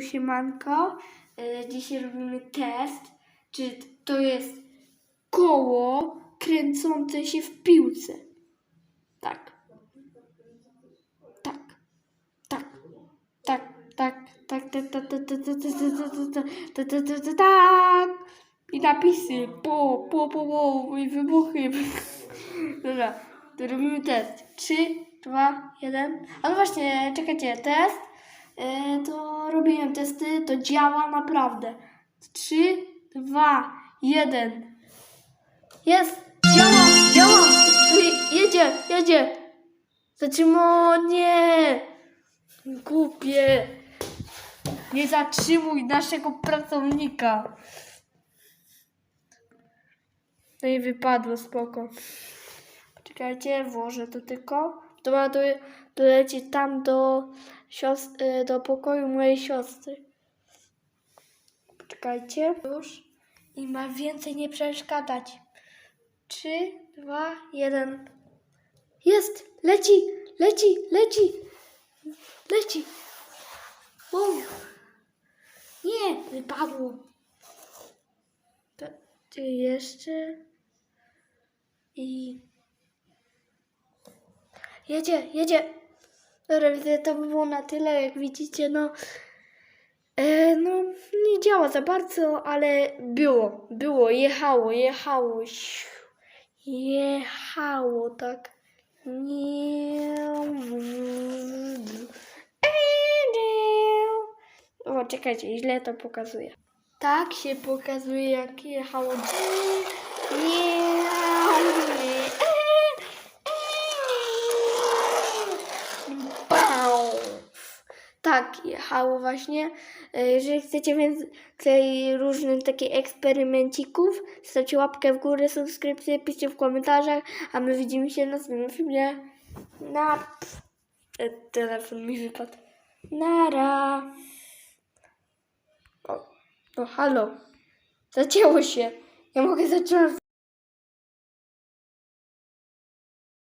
Siemanko. E, Dzisiaj robimy test, czy to jest koło kręcące się w piłce. Tak. Tak. Tak. Tak. Tak. Tak, tak, tak, tak, tak, tak, tak, tak, tak, tak, tak, tak, tak, tak. I napisy. Po, po, po, po, i wybuchy. Dobra, to robimy test. 3, 2, 1. A no właśnie, czekajcie, test. E, to robiłem testy, to działa naprawdę. 3, 2, 1. Jest! Działa! Działa! Jedzie! Jedzie! Zatrzymuj! Nie! Głupie! Nie zatrzymuj naszego pracownika! No i wypadło, spoko. Poczekajcie, włożę to tylko. Ma do, dolecieć tam do, siostry, do pokoju mojej siostry. Poczekajcie. Już. I ma więcej nie przeszkadzać. Trzy, dwa, jeden. Jest! Leci! Leci! Leci! Leci! Bum! Nie! Wypadło. To, jeszcze. I Jedzie, jedzie. Dobra, widzę, to by było na tyle, jak widzicie, no. E, no, nie działa za bardzo, ale było, było, jechało, jechało. Jechało, tak. Nie. O, czekajcie, źle to pokazuje. Tak się pokazuje, jak jechało. Nie. Bał. Tak, jechało właśnie. E, Jeżeli chcecie więcej różnych takich eksperymencików, zostawcie łapkę w górę, subskrypcję, piszcie w komentarzach, a my widzimy się w następnym filmie. Na... E, Telefon mi wypadł. Nara. O, no halo. Zacięło się. Ja mogę zacząć